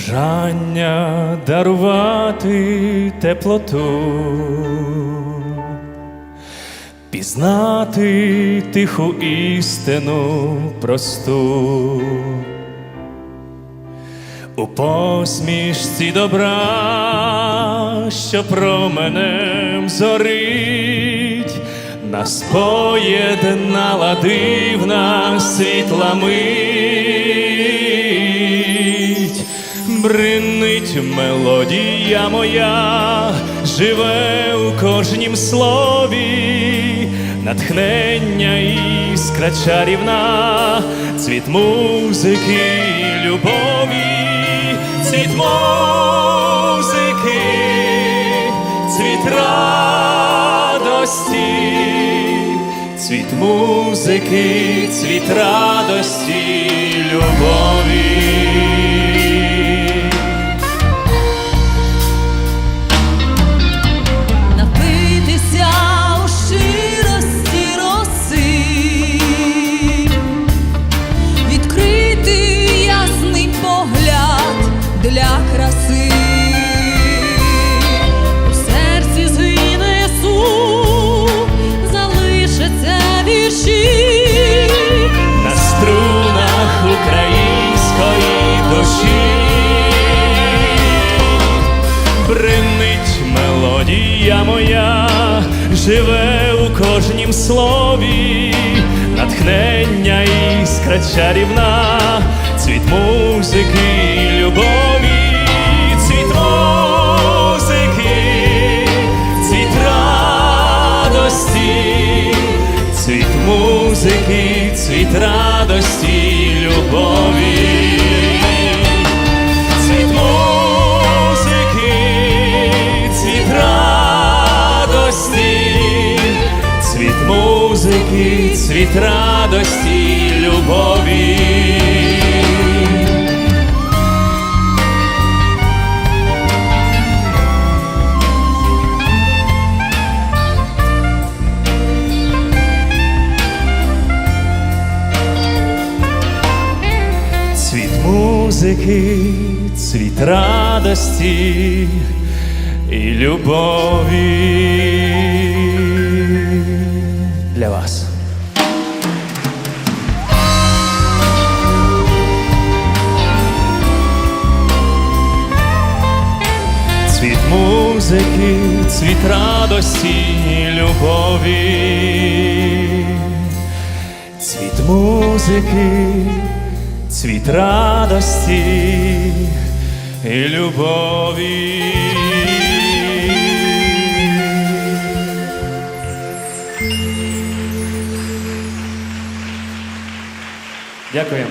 Бажання дарувати теплоту, пізнати тиху істину просту, у посмішці добра, що променем зорить, нас поєднала дивна світла мить, бринить мелодія моя, живе у кожнім слові, натхнення іскра чарівна, цвіт музики любові, цвіт музики, цвіт радості, цвіт музики, цвіт радості, любові. Моя, живе у кожнім слові, натхнення іскра чарівна, цвіт музики і любові, цвіт музики, цвіт радості, цвіт музики, цвіт радості, цвіт радості, любові. Цвіт музики, цвіт радості і любові для вас. Музики, цвіт радості і любові. Цвіт музики, цвіт радості і любові. Дякуємо.